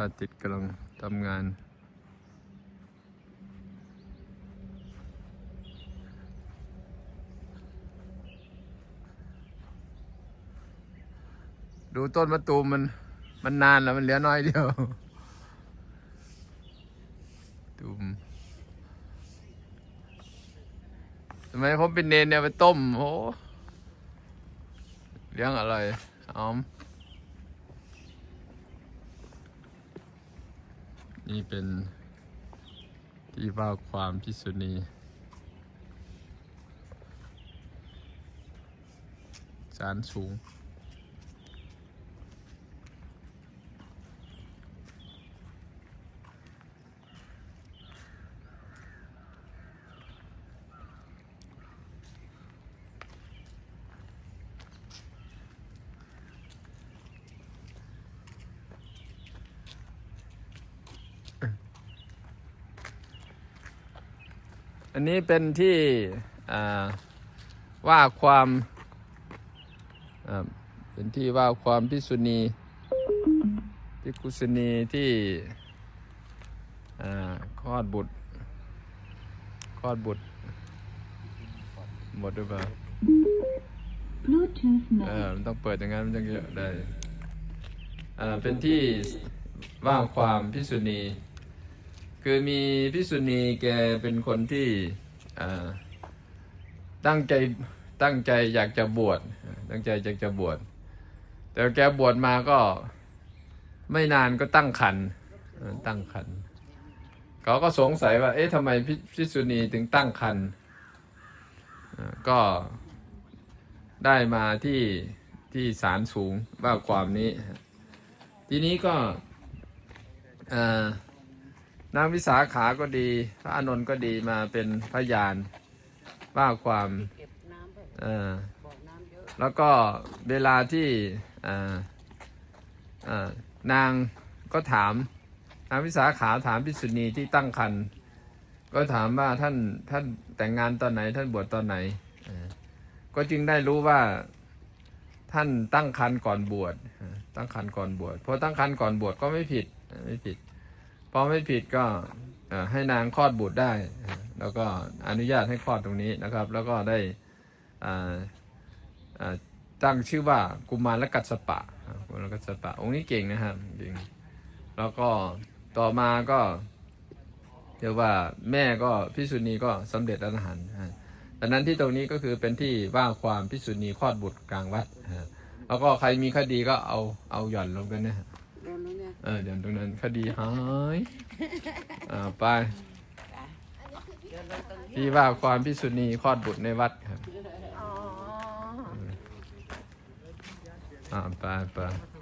พระติดกำลังทำงาน ดูต้นมะตูมมัน มันนานแล้วมันเหลือน้อยเดียว ตูมทำไมผมเป็นเนนเนี่ยไปต้มโอ้เลี้ยงอร่อยหอม นี่เป็นที่ว่าความพิสุณีจานสูง อันนี้เป็นที่อ่าว่าความอ่าเป็นที่ว่าความพิษุณีพิกุษุณีที่อ่าคลอดบุตรคลอดบุตร หมดหรือเปล่า Bluetooth เอ mode. อมันต้องเปิดอย่างนั้นมันจึงจะได้อ่าเป็นที่ว่าความพิษุณี คือมีพิษุณีแกเป็นคนที่ตั้งใจตั้งใจอยากจะบวชตั้งใจอยากจะบวชแต่แกบวชมาก็ไม่นานก็ตั้งคันตั้งคันเขาก็สงสัยว่า เอ๊ะทำไมพิพษุณีถึงตั้งคันก็ได้มาที่ที่ศาลสูงว่าความนี้ ทีนี้ก็อ่า นางวิสาขาก็ดีพระอานนท์ก็ดีมาเป็นพยานว่าความเก็บน้ำไปเอ่อบ่อน้ำเยอะแล้วก็เวลาที่อ่าอ่านางก็ถามนางวิสาขาถามพิสุณีที่ตั้งครรภ์ก็ถามว่าท่านท่านแต่งงานตอนไหน ท่านบวชตอนไหนเอ่อก็จึงได้รู้ว่าท่านตั้งครรภ์ก่อนบวชเอ่อตั้งครรภ์ก่อนบวชเพราะตั้งครรภ์ก่อนบวชก็ไม่ผิดเอ่อไม่ผิด พอไม่ผิดก็ให้นางคลอดบุตรได้ แล้วก็อนุญาตให้คลอดตรงนี้นะครับ แล้วก็ได้ตั้งชื่อว่ากุมารกัสสปะกุมารกัสสปะ องค์นี้เก่งนะครับเก่งแล้วก็ต่อมาก็เรียกว่าแม่ก็พิสุณีก็สำเร็จอรหันต์อ่าดังนั้นที่ตรงนี้ก็คือเป็นที่ว่าความพิสุณีคลอดบุตรกลางวัด แล้วก็ใครมีคดีก็เอาเอาหย่อนลงกันนะ ออเดี๋ยวตรงนั้นคดีหายอ่าไปเดี๋ยวลงตรงนี้ที่ว่าความพิสุณีคลอดบุตรในวัดครับ อ๋อ อ่าไปไปท